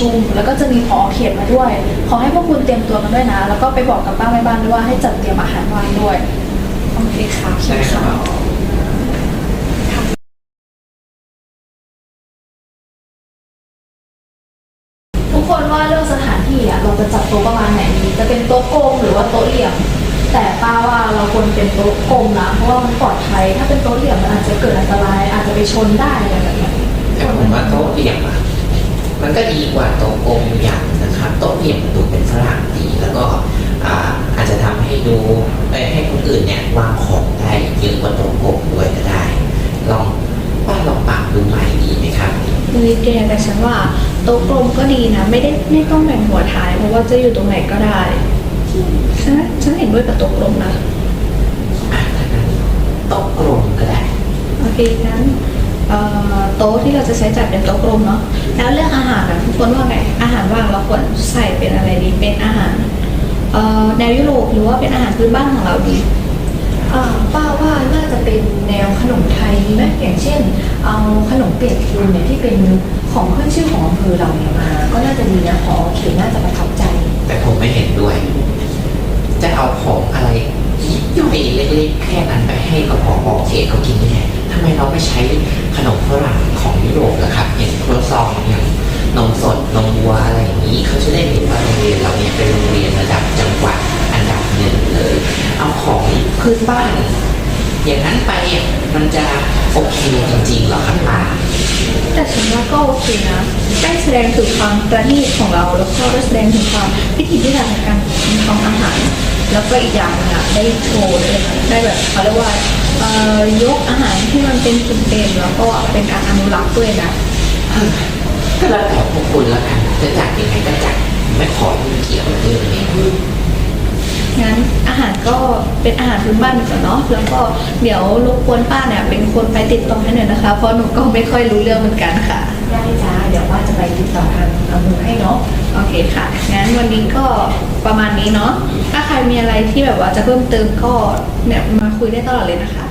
ชุม แล้วก็จะมีพอเขตมาด้วย ขอให้พวกคุณเตรียมตัวกันด้วยนะ แล้วก็ไปบอกกับป้าแม่บ้านด้วยว่าให้จัดเตรียมอาหารว่างด้วยโอเคค่ะใช่ครับทุกคนว่าเรื่องสถานที่อะเราจะจัดโต๊ะประมาณไหนดีจะเป็นโต๊ะกลมหรือว่าโต๊ะเหลี่ยม แต่ป้าว่าเราควรเป็นโต๊ะกลมนะเพราะว่ามันปลอดภัยถ้าเป็นโต๊ะเหลี่ยมมันอาจจะเกิดอันตราย อาจจะไปชนได้อะไรแบบนี้แต่ผมว่าโต๊ะเหลี่ยมอะ มันก็ดีกว่าโต๊ะกลมอย่างนะครับโต๊ะเหลี่ยมมันดูเป็นฝรั่งดีแล้วก็อ่าอาจจะทำให้ดูเอ้ยให้คนอื่นเนี่ยวางของได้เยอะกว่าโต๊ะกลมด้วยก็ได้ ลองว่าลองปรับดูใหม่ดีไหมครับเฮ้ยแกแต่ฉันว่าโต๊ะกลมก็ดีนะ ไม่ได้ไม่ต้องแบ่งหัวท้ายเพราะว่าจะอยู่ตรงไหนก็ได้ฉันฉันเห็นด้วยกับโต๊ะกลมนะอะถ้างั้นโต๊ะกลมก็ได้โอเคงั้นเอ่อ โต๊ะที่เราจะใช้จัดเป็นโต๊ะกลมเนาะแล้วเรื่องอาหารนะทุกคนว่าไงอาหารว่างเราควรใส่เป็นอะไรดีเป็นอาหารแนวยุโรปหรือว่าเป็นอาหารพื้นบ้านของเราดีป้าว่าน่าจะเป็นแนวขนมไทยไหมอย่างเช่น เอาขนมเปียกปูนเนี่ยที่เป็นของขึ้นชื่อของอำเภอเราเนี่ยมา ก็น่าจะดีนะพอเขตน่าจะประทับใจ แต่ผมไม่เห็นด้วย จะเอาของอะไรย่อยเล็กๆแค่นั้นไปให้กับพออเขตเขากินเนี่ยทำไมเราไม่ใช้ นมฝรั่งของยุโรปล่ะครับอย่างครัวซองอย่างนมสดนมวัวอะไรอย่างนี้เขาจะได้เห็นว่าโรงเรียนเราเนี่ยเป็นโรงเรียนระดับจังหวัดอันดับหนึ่งเลย เอาของพื้นบ้าน อย่างนั้นไปอะมันจะโอเคจริงๆหรอครับป้าแต่ฉันว่าก็โอเคนะ ได้แสดงถึงความประณีตของเรา แล้วก็ได้แสดงถึงความพิถีพิถันในการทำอาหาร แล้วก็อีกอย่างหนึงอะได้โชว์ด้วยค่ะได้แบบเขาเรียกว่าเอ่อยกอาหารที่มันเป็นจุดเด่นแล้วก็เป็นการอนุรักษ์ด้วยนะก็แล้วแต่พวกคุณแล้วกันจะจัดยังไงก็จัดไม่ขอยุ่งเกี่ยวกับเรื่องนี้งั้นอาหารก็เป็นอาหารพื้นบ้านไปก่อนเนาะแล้วก็เดี๋ยวรบกวนป้าเนี่ยเป็นคนไปติดต่อให้หน่อยนะคะ เพราะหนูก็ไม่ค่อยรู้เรื่องเหมือนกันค่ะได้จ้าเดี๋ยวป้าจะไปติดต่อทางอำเภอให้เนาะ โอเคค่ะ งั้นวันนี้ก็ประมาณนี้เนาะ ถ้าใครมีอะไรที่แบบว่าจะเพิ่มเติมก็เนี่ยมาคุยได้ตลอดเลยนะคะ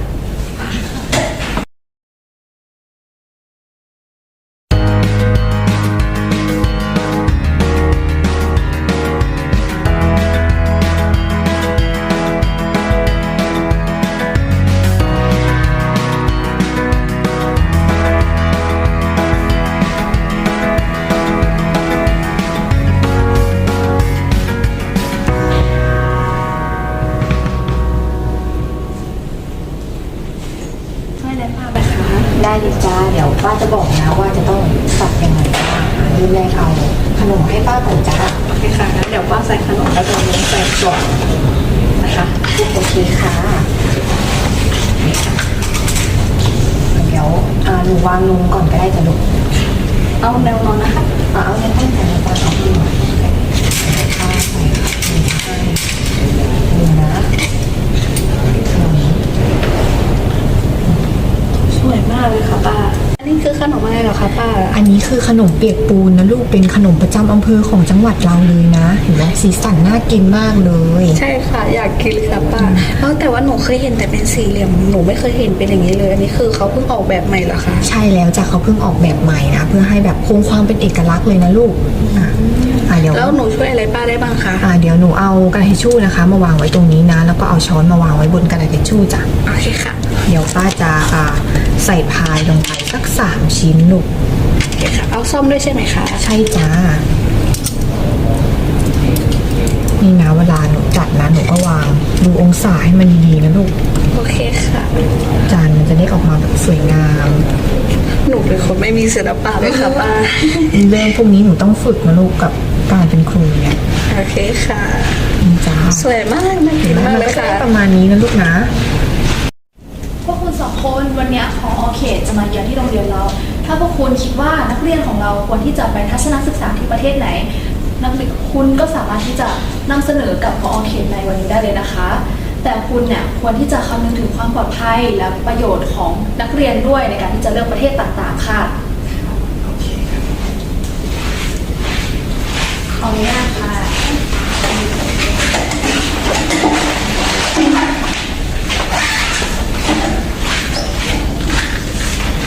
จะบอกนะว่าจะต้องสับยังไงบ้างเริ่มแรกเอาขนมให้ป้าก่อนจ้าโอเคค่ะงั้นเดี๋ยวป้าใส่ขนมแล้วเดี๋ยวลงใส่กล่องนะคะโอเคค่ะเดี๋ยวอ่าหนูวางลงก่อนก็ได้จ้ะลูกเอาแนวนอนนะคะอ่าเอาเนี่ยตั้งแต่ในตอนเอาขึ้นมาป้าใส่หนึ่งให้หนึ่งนะสวยมากเลยค่ะป้า นนี้คือขนมอะไรเหรอคะป้า อันนี้คือขนมเปียกปูนนะลูกเป็นขนมประจำอำเภอของจังหวัดเราเลยนะเห็นไหมสีสันน่ากินมากเลย ใช่ค่ะ อยากกินเลยค่ะป้าแล้วแต่ว่าหนูเคยเห็นแต่เป็นสี่เหลี่ยมหนูไม่เคยเห็นเป็นอย่างนี้เลยอันนี้คือเขาเพิ่งออกแบบใหม่เหรอคะ ใช่แล้วจ้ะเขาเพิ่งออกแบบใหม่นะ เพื่อให้แบบคงความเป็นเอกลักษณ์เลยนะลูกอะ อะเดี๋ยวแล้วหนูช่วยอะไรป้าได้บ้างคะอะเดี๋ยวหนูเอากระดาษทิชชู่นะคะ มาวางไว้ตรงนี้นะ แล้วก็เอาช้อนมาวางไว้บนกระดาษทิชชู่จ้ะ โอเคค่ะเดี๋ยวป้าจะอ่าใส่พายลงไปสักสามชิ้นลูก โอเคค่ะ เอาซ่อมด้วยใช่ไหมคะใช่จ้า นี่นะเวลาหนูจัดนะหนูก็วาง ดูองศาให้มันดีๆนะลูก โอเคค่ะ จานมันจะได้ออกมาแบบสวยงาม หนูเป็นคนไม่มีศิลปะเลยค่ะป้า เรื่องพวกนี้หนูต้องฝึกนะลูกกับ การเป็นครูเนี่ยโอเคค่ะ จ้าสวยมากน่ากินแล้วมากมันเลยก็จะค่ะได้ประมาณนี้นะลูกนะ พวกคุณสองคนวันเนี้ยขอเขตจะมาเยือนที่โรงเรียนเรา ถ้าพวกคุณคิดว่านักเรียนของเราควรที่จะไปทัศนศึกษาที่ประเทศไหน นักเรียนคุณก็สามารถที่จะนำเสนอกับพอเขตในวันนี้ได้เลยนะคะ แต่คุณเนี่ยควรที่จะคำนึงถึงความปลอดภัยและประโยชน์ของนักเรียนด้วยในการที่จะเลือกประเทศต่างๆค่ะ โอเคครับ ขออนุญาตค่ะ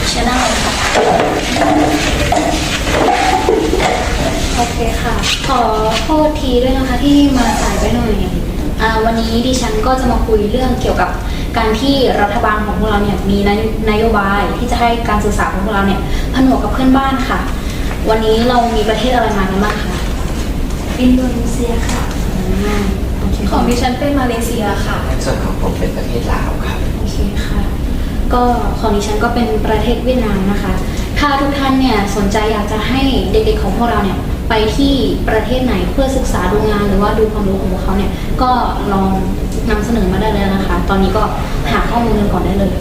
เชิญนั่งเลยค่ะ โอเคค่ะ ขอโทษทีด้วยนะคะที่มาสายไปหน่อยอาวันนี้ดิฉันก็จะมาคุยเรื่องเกี่ยวกับการที่รัฐบาลของพวกเราเนี่ยมีนโยนโยบายที่จะให้การศึกษาของพวกเราเนี่ยผนวกกับเพื่อนบ้านค่ะ วันนี้เรามีประเทศอะไรมากันบ้างคะ อินโดนีเซียค่ะอ่าโอเคของดิฉันเป็นมาเลเซียค่ะในส่วนของผมเป็นประเทศลาวครับ โอเคค่ะ ก็ของดิฉันก็เป็นประเทศเวียดนามนะคะ ถ้าทุกท่านเนี่ยสนใจอยากจะให้เด็กๆของพวกเราเนี่ยไปที่ประเทศไหนเพื่อศึกษาดูงานหรือว่าดูความรู้ของพวกเขาเนี่ยก็ลองนำเสนอมาได้เลยนะคะ ตอนนี้ก็หาข้อมูลกันก่อนได้เลย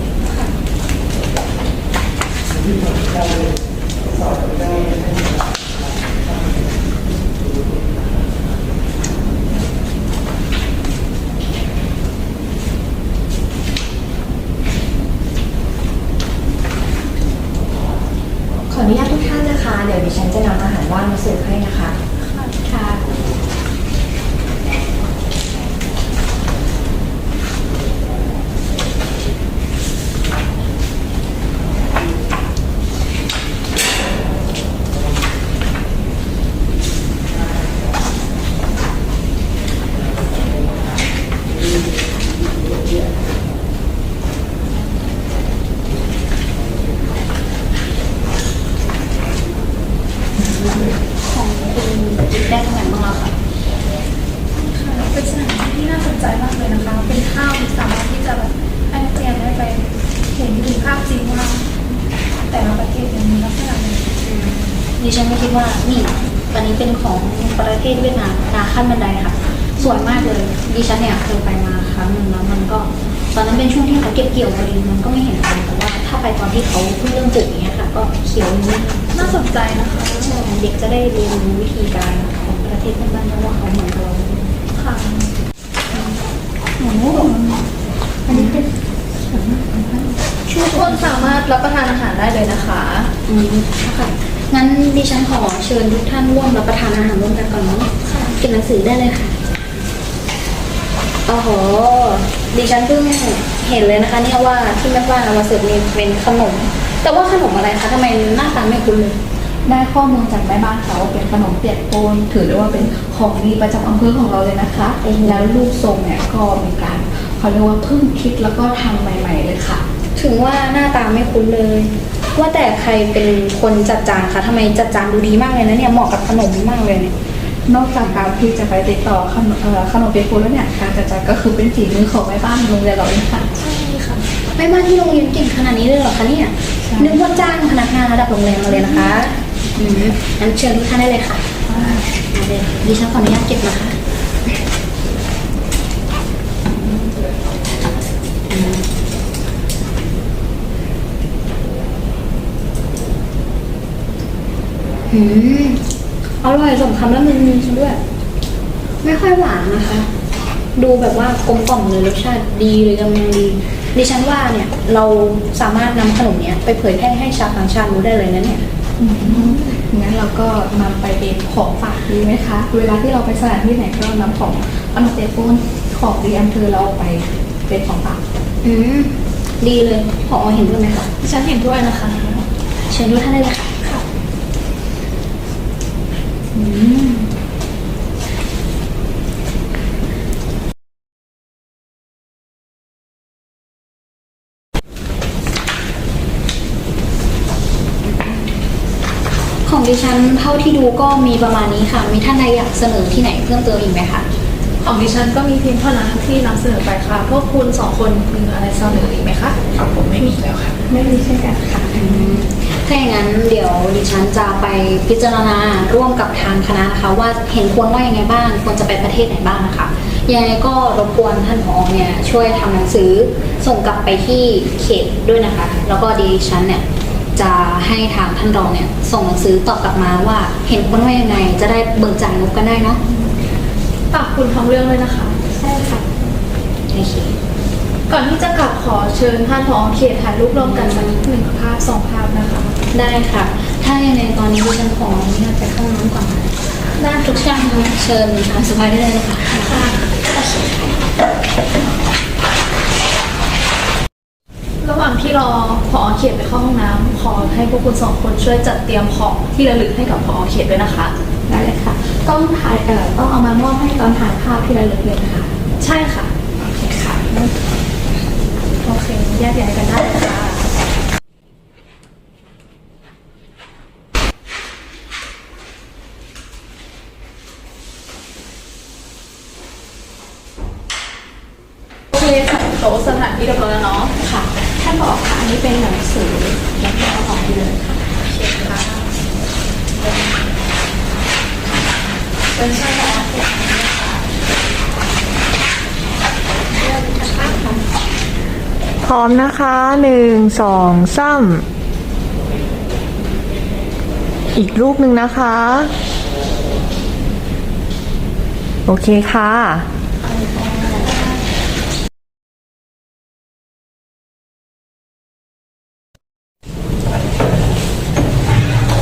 ขอ อนุญาตทุกท่านนะคะ เดี๋ยวดิฉันจะนำอาหารว่างมาเสิร์ฟให้นะคะค่ะ ของคุณได้ตรงไหนบ้างแล้วคะ ค่ะเป็นสถานที่ที่น่าสนใจมากเลยนะคะ เป็นข้าวที่สามารถที่จะแบบให้นักเรียนได้ไปเห็นถึงภาพจริงว่าแต่ละประเทศเนี่ยมีลักษณะไหน ดิฉันก็คิดว่านี่อันนี้เป็นของประ เทศเวียดนามนาขั้นบันไดค่ะ สวยมากเลยดิฉันเนี่ยเคยไปมาครั้งหนึ่งแล้วมันก็ ตอนนั้นเป็นช่วงที่เขาเก็บเกี่ยวพอดีมันก็ไม่เห็นอะไรแต่ว่าถ้าไปตอนที่เขาเพิ่งเริ่มปลูกอย่างเงี้ยค่ะ ก็เขียวนี้น่าสนใจนะคะเด็กจะได้เรียนรู้วิธีการของประเทศเพื่อนบ้านเพราะว่าเขาเหมือนกับเราค่ะทุกคนสามารถรับประทานอาหารได้เลยนะคะอืมค่ะ งั้นดิฉันขอเชิญทุกท่านร่วมรับประทานอาหารร่วมกันก่อนเนาะเก็บหนังสือได้เลยค่ะโอ้โหดิฉันเพิ่งเห็นเลยนะคะ เนี่ยว่าที่แม่บ้านเอามาเสิร์ฟนี่เป็นขนม แต่ว่าขนมอะไรคะทำไมหน้าตาไม่คุ้นเลย ได้ข้อมูลจากแม่บ้านเขาว่าเป็นขนมเปียกปูนถือได้ว่าเป็นของดีประจำอำเภอของเราเลยนะคะแล้วรูปทรงเนี่ยก็มีการเขาเรียกว่าเพิ่งคิดแล้วก็ทำใหม่ ๆ เลยค่ะ ถึงว่าหน้าตาไม่คุ้นเลย ว่าแต่ใครเป็นคนจัดจานคะทำไมจัดจานดูดีมากเลยนะเนี่ยเหมาะกับขนมมากเลยเนี่ย นอกจากการที่จะไปติดต่อขนมเอ่อขนมเปียกปูนแล้วเนี่ยการจัดจานก็คือเป็นฝีมือของแม่บ้านโรงเรียนเราเองค่ะแม่บ้านที่โรงเรียนเก่งขนาดนี้เลยเหรอคะเนี่ยใช่ นึกว่าจ้างพนักงานระดับโรงแรมมาเลยนะคะอืมงั้นเชิญทุกท่านได้เลยค่ะมาเลยดิฉันขออนุญาตเก็บนะคะ อืมอร่อยสมคำแล้วมันมีซะด้วย ไม่ค่อยหวานนะคะ ดูแบบว่ากลมกล่อมเลยรสชาติดีเลยกำลังดีดิฉันว่าเนี่ยเราสามารถนำขนมเนี้ยไปเผยแพร่ให้ชาวต่างชาติรู้ได้เลยนะเนี่ยงั้นเราก็นำไปเป็นของฝากดีไหมคะ เวลาที่เราไปสถานที่ไหนก็นำของขนมเปียกปูนของดีอำเภอเราไปเป็นของฝากอืม ดีเลยพอเห็นด้วยไหมคะฉันเห็นด้วยนะคะ เชิญทุกท่านได้เลยค่ะ ของดิฉันเท่าที่ดูก็มีประมาณนี้ค่ะ มีท่านใดอยากเสนอที่ไหนเพิ่มเติมอีกไหมคะ ของดิฉันก็มีเพียงเท่านั้นที่นำเสนอไปค่ะ พวกคุณสองคนมีอะไรเสนออีกไหมคะครับผมไม่มีแล้วครับไม่มีเช่นกันค่ะ ถ้าอย่างนั้นเดี๋ยวดิฉันจะไปพิจารณาร่วมกับทางคณะนะคะ ว่าเห็นควรว่ายังไงบ้าง ควรจะไปประเทศไหนบ้างนะคะยังไงก็รบกวนท่านผอเนี่ยช่วยทำหนังสือส่งกลับไปที่เขตด้วยนะคะ แล้วก็ดิฉันเนี่ยจะให้ทางท่านรองเนี่ยส่งหนังสือตอบกลับมาว่าเห็นควรว่ายังไงจะได้เบิกจ่ายงบกันได้เนาะ ฝากคุณท้องเรื่องเลยนะคะ ใช่ค่ะ โอเค ก่อนที่จะกลับขอเชิญท่านผอเขตถ่ายรูปร่วมกันสักหนึ่งภาพสองภาพนะคะ ได้ค่ะ ถ้ายังไงตอนนี้ดิฉันขออนุญาตไปเข้าห้องน้ำก่อนนะได้ทุกท่านเชิญตามสบายได้เลยนะคะระหว่างที่รอพอเขตไปเข้าห้องน้ำขอให้พวกคุณสองคนช่วยจัดเตรียมของที่ระลึกให้กับพอเขตด้วยนะคะ ได้เลยค่ะ ต้องถ่ายเอ่อต้องเอามามอบให้ตอนถ่ายภาพที่ระลึกเลยนะคะ ใช่ค่ะ โอเคค่ะ โอเคแยกย้ายกันได้ค่ะ โอเคค่ะโต๊ะสถานที่เรียบร้อยแล้วเนาะ ค่ะ ท่านบอกค่ะ อันนี้เป็นหนังสือแล้วก็เอาออกไปเลยค่ะ โอเคค่ะเป็นใช่ไหม พร้ อมนะคะหนึ่งสองสามอีกรูปหนึ่งนะคะ โอเคค่ะ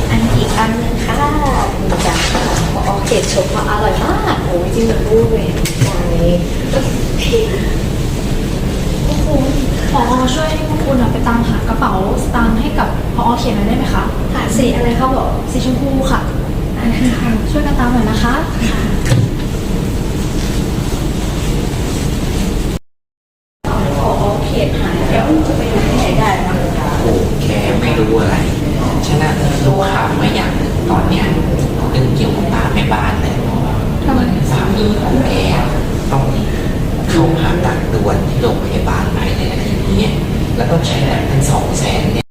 อันอีกอันหนึงค่ะนี่จ้ะพอเขตชมว่าอร่อยมาก โอ้ยจริงเหมือนรูปเลยใช่พวกคุณ ขอช่วยให้พวกคุณอะไปตามหากระเป๋าสตางค์ให้กับพอเขียนหน่อยได้ไหมคะหาสีอะไรครับบอกสีชมพูค่ะอันนี้ค่ะ ช่วยกันตามหน่อยนะคะพอเขตหายแล้วจะไปอยู่ที่ไหนได้นะโอ้แกไม่รู้อะไรฉะนั้นลูกค้ามาอย่างหนึ่งตอนเนี้ยเรื่องเกี่ยวกับป้าแม่บ้านเลยเหมือนสามีของแกต้องเข้าผ่าตัดด่วนที่โรงพยาบาลภายในอาทิตย์นี้แล้วก็ใช้เงินทั้งสองแสนเนี่ย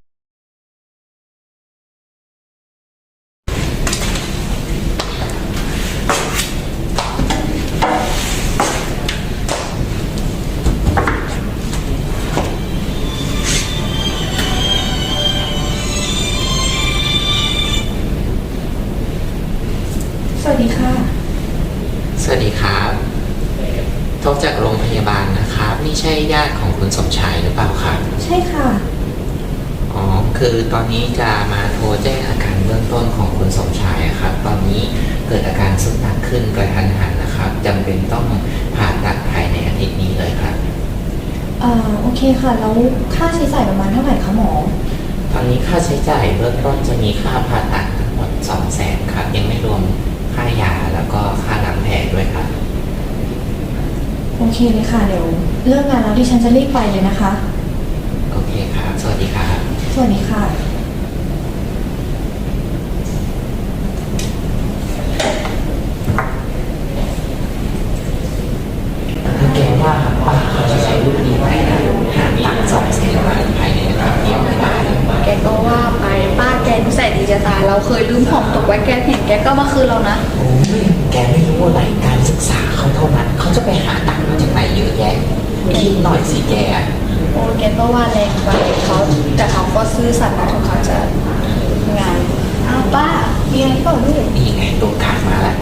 สวัสดีค่ะ สวัสดีครับโทรจากโรงพยาบาลนะ ครับนี่ใช่ญาติของคุณสมชายหรือเปล่าครับใช่ค่ะ อ๋อคือตอนนี้จะมาโทรแจ้งอาการเบื้องต้นของคุณสมชายอะครับ ตอนนี้เกิดอาการสุดหนักขึ้นกระทันหันนะครับจำเป็นต้องผ่าตัดภายในอาทิตย์นี้เลยครับเอ่อโอเคค่ะ แล้วค่าใช้จ่ายประมาณเท่าไหร่คะหมอ ตอนนี้ค่าใช้จ่ายเบื้องต้นจะมีค่าผ่าตัดทั้งหมด2 0 0แสนครับ ยังไม่รวมค่ายาแล้วก็ค่าล้างแผลด้วยครับ โอเคเลยค่ะเดี๋ยวเลิกงานแล้วดิฉันจะรีบไปเลยนะคะ โอเคครับ สวัสดีครับ สวัสดีค่ะ ถ้าแกว่าป้าเขาจะใช้ลูกนี้ไหนนะหาตังค์สองแสนมาภายในอาทิตย์เดียวไม่ได้แกก็ว่าไปป้าแกนิสัยดีจะตายเราเคยลืมของตกไว้แกเห็นแกก็มาคืนเรานะ กก็ว่าแรงไปเขาแต่เขาก็ซื่อสัตย์นะถึงเขาจะงานอ้าวป้ามีอะไรเปล่าลูกนี่ไงโดนขาดมาแล้ว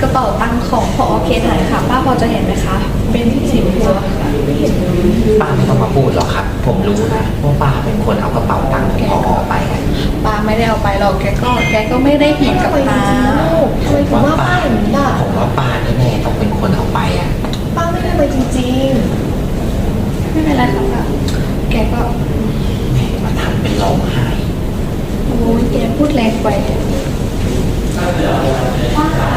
กระเป๋าตังค์ของพอเคสหายค่ะ ป้าพอจะเห็นไหมคะ เป็นสีชมพูอะค่ะป้าไม่ต้องมาพูดหรอกครับ ผมรู้นะว่าป้าเป็นคนเอากระเป๋าตังค์ของพอไปอะป้าไม่ได้เอาไปหรอกแกก็แกก็ไม่ได้เห็นกับตาทำไมถึงว่าป้าอย่างนี้ล่ะผมว่าป้าแน่ๆต้องเป็นคนเอาไปอะป้าไม่ได้ไปจริง ไม่เป็นไรค่ะป้าแกก็แม่มาทำเป็นร้องไห้โอ้ยแกพูดแรงไปป้าคะ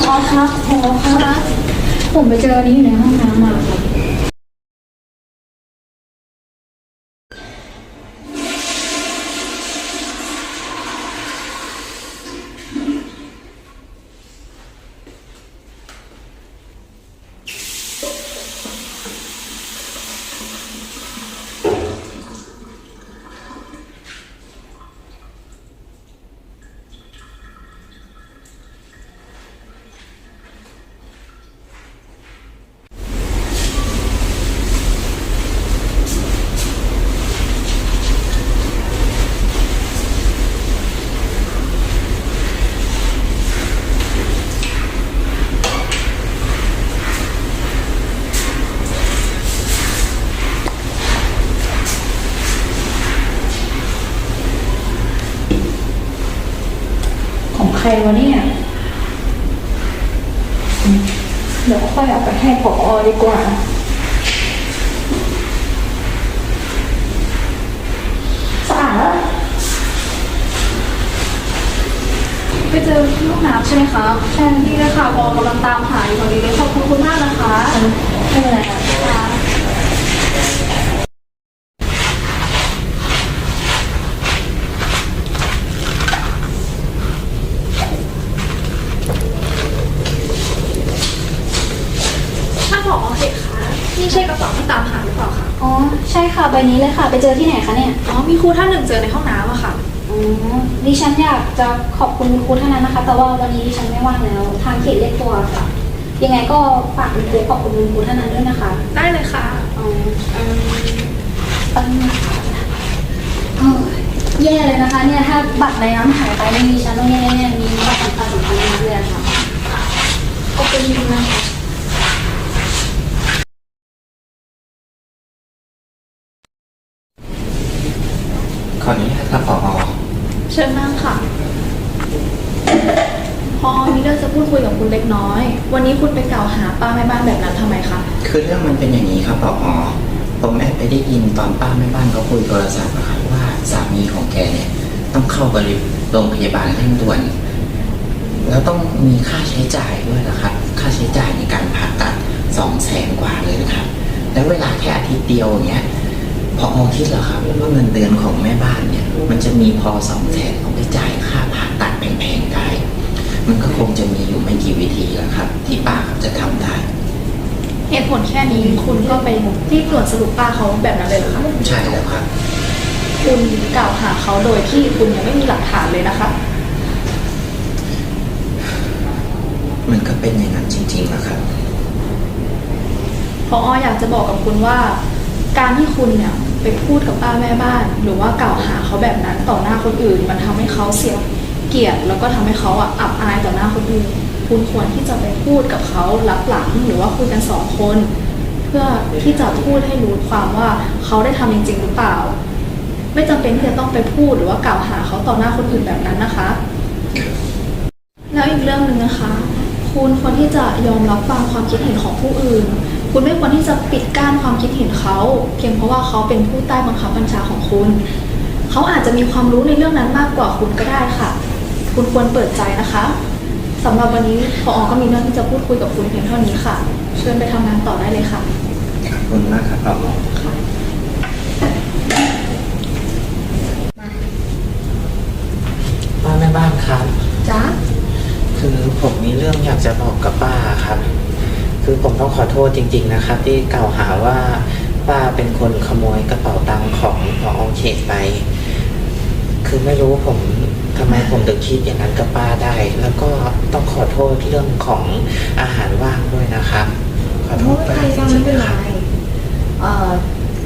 พอครับพอครับผมไปเจออันนี้อยู่ในห้องน้ำมาครับ วะเนี่ยอืมเดี๋ยวค่อยเอาไปให้ผอดีกว่า สะอาดแล้วไปเจอที่ห้องน้ำใช่ไหมคะใช่นี่เลยค่ะวอกำลังตามหาอยู่พอดีเลยขอบคุณคุณมากนะคะไม่เป็นไรค่ะ ถ้าบอกโอเคค่ะนี่ใช่กระเป๋าที่ตามหาหรือเปล่าคะ อ๋อ ใช่ค่ะ ใบ นี้เลยค่ะ ไปเจอที่ไหนคะเนี่ยอ๋อมีครูท่านหนึ่งเจอในห้องน้ำอะค่ะ อ๋อดิฉันอยากจะขอบคุณคุณครูท่านนั้นนะคะ แต่ว่าวันนี้ดิฉันไม่ว่างแล้วทางเขตเรียกตัวค่ะ ยังไงก็ฝากคุณครูขอบคุณคุณครูท่านนั้นด้วยนะคะได้เลยค่ะ อ๋ออืมอันนี้ค่ะโอ้ยแย่เลยนะคะ เนี่ยถ้าบัตรในน้ำหายไปนี่ดิฉันต้องแย่แน่ๆมีบัตรสำคัญสำคัญมากเลยอะค่ะขอบคุณจริงๆนะคะ ขออนุญาตครับผอ เชิญนั่งค่ะ พอมีเรื่องจะพูดคุยกับคุณเล็กน้อย วันนี้คุณไปกล่าวหาป้าแม่บ้านแบบนั้นทำไมคะ คือเรื่องมันเป็นอย่างนี้ครับผออผมแอบไปได้ยินตอนป้าแม่บ้านเขาคุยโทรศัพท์อะครับว่าสามีของแกเนี่ย ต้องเข้าไปโรงพยาบาลเร่งด่วน แล้วต้องมีค่าใช้จ่ายด้วยนะครับ ค่าใช้จ่ายในการผ่าตัดสองแสนกว่าเลยนะครับ แล้วเวลาแค่อาทิตย์เดียวอย่างเงี้ยพอคิดเหรอครับว่าเงินเดือนของแม่บ้านเนี่ยมัน จะมีพอสองแสนเอาไปจ่ายค่าผ่าตัดแพงๆได้ มันก็คงจะมีอยู่ไม่กี่วิธีแล้วครับ ที่ป้าจะทำได้ เหตุผลแค่นี้คุณก็ไปรีบด่วนสรุปป้าเขาแบบนั้นเลยเหรอคะใช่แล้วครับ คุณกล่าวหาเขาโดยที่คุณยังไม่มีหลักฐานเลยนะคะ มันก็เป็นอย่างนั้นจริงๆนะครับ พออยากจะบอกกับคุณว่า การที่คุณเนี่ย ไปพูดกับป้าแม่บ้าน หรือว่ากล่าวหาเขาแบบนั้นต่อหน้าคนอื่น มันทำให้เขาเสียเกียรติแล้วก็ทำให้เขาอะอับอายต่อหน้าคนอื่น คุณควรที่จะไปพูดกับเขารับหลังหรือว่าคุยกันสองคน เพื่อที่จะพูดให้รู้ความว่าเขาได้ทำจริง ๆ หรือเปล่า ไม่จำเป็นที่จะต้องไปพูดหรือว่ากล่าวหาเขาต่อหน้าคนอื่นแบบนั้นนะคะ แล้วอีกเรื่องหนึ่งนะคะ คุณควรที่จะยอมรับฟังความคิดเห็นของผู้อื่น คุณไม่ควรที่จะปิดกั้นความคิดเห็นเขา เพียงเพราะว่าเขาเป็นผู้ใต้บังคับบัญชาของคุณ เขาอาจจะมีความรู้ในเรื่องนั้นมากกว่าคุณก็ได้ค่ะ คุณควรเปิดใจนะคะสำหรับวันนี้พออก็มีเรื่องที่จะพูดคุยกับคุณเพียงเท่านี้ค่ะ เชิญไปทำงานต่อได้เลยค่ะขอบคุณมากครับผอป้าแม่บ้านครับ จ้าคือผมมีเรื่องอยากจะบอกกับป้าครับ คือผมต้องขอโทษจริง ๆ นะครับ ที่กล่าวหาว่าป้าเป็นคนขโมยกระเป๋าตังค์ของพอเขตไป คือไม่รู้ผมทำไมผมถึงคิดอย่างนั้นกับป้าได้ แล้วก็ต้องขอโทษเรื่องของอาหารว่างด้วยนะครับ ขอโทไม่ษเป็นป้าไรจจ้าริไม่งเป็นๆไรครับเอ่อ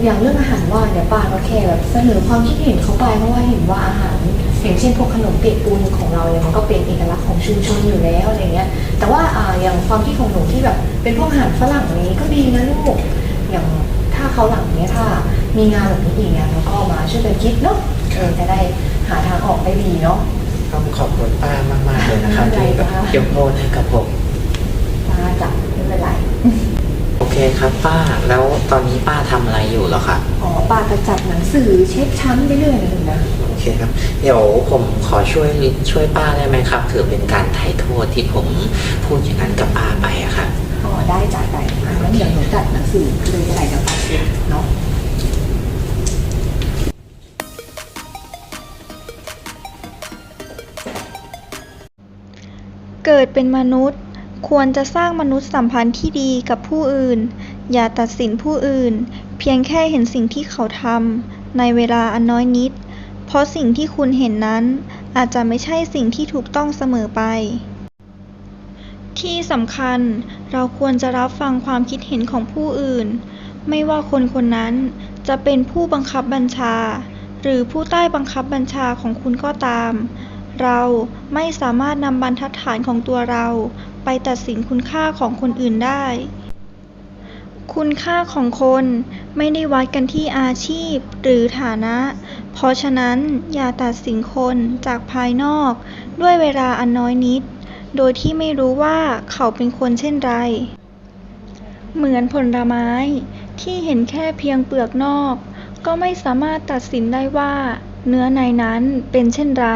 อย่างเรื่องอาหารว่างเนี่ยป้าก็แค่แบบเสนอความคิดเห็นเขาไปเพราะว่าเห็นว่าอาหาร อย่างเช่นพวกขนมเปียกปูนของเราเนี่ยมันก็เป็นเอกลักษณ์ของชุมชนอยู่แล้วอะไรเงี้ยแต่ว่าอ่าอย่างความคิดของหนูที่แบบเป็นพวกอาหารฝรั่งนี้ก็ดีนะลูกอย่างถ้าเขาหลังเนี้ยถ้ามีงานแบบนี้อีกเนี่ยเราก็มาช่วยกันคิดเนาะเออจะได้หาทางออกได้ดีเนาะต้องขอบคุณป้ามากๆเลยนะครับไม่ที่เป็นไรค่ะยกโทษให้กับผมป้าจับไม่เป็นไรโอ เคครับป้าแล้วตอนนี้ป้าทำอะไรอยู่เหรอครับอ๋อป้าจะจัดหนังสือเช็คชั้นไปเรื่อยเลยนะ โอเคครับ เดี๋ยวผมขอช่วยช่วยป้าได้ไหมครับ ถือเป็นการไถ่โทษที่ผมพูดอย่างนั้นกับป้าไปอะครับ อ๋อได้จ่ายไปอะงั้นเดี๋ยวหนูจัดหนังสือเลยจะไหนจะไปเนาะ เกิดเป็นมนุษย์ ควรจะสร้างมนุษยสัมพันธ์ที่ดีกับผู้อื่น อย่าตัดสินผู้อื่น เพียงแค่เห็นสิ่งที่เขาทำในเวลาอันน้อยนิด เพราะสิ่งที่คุณเห็นนั้น อาจจะไม่ใช่สิ่งที่ถูกต้องเสมอไป ที่สำคัญ เราควรจะรับฟังความคิดเห็นของผู้อื่น ไม่ว่าคนคนนั้นจะเป็นผู้บังคับบัญชา หรือผู้ใต้บังคับบัญชาของคุณก็ตาม เราไม่สามารถนำบรรทัดฐานของตัวเรา ไปตัดสินคุณค่าของคนอื่นได้ คุณค่าของคนไม่ได้วัดกันที่อาชีพหรือฐานะ เพราะฉะนั้นอย่าตัดสินคนจากภายนอก ด้วยเวลาอันน้อยนิด โดยที่ไม่รู้ว่าเขาเป็นคนเช่นไร เหมือนผลไม้ที่เห็นแค่เพียงเปลือกนอก ก็ไม่สามารถตัดสินได้ว่าเนื้อในนั้นเป็นเช่นไร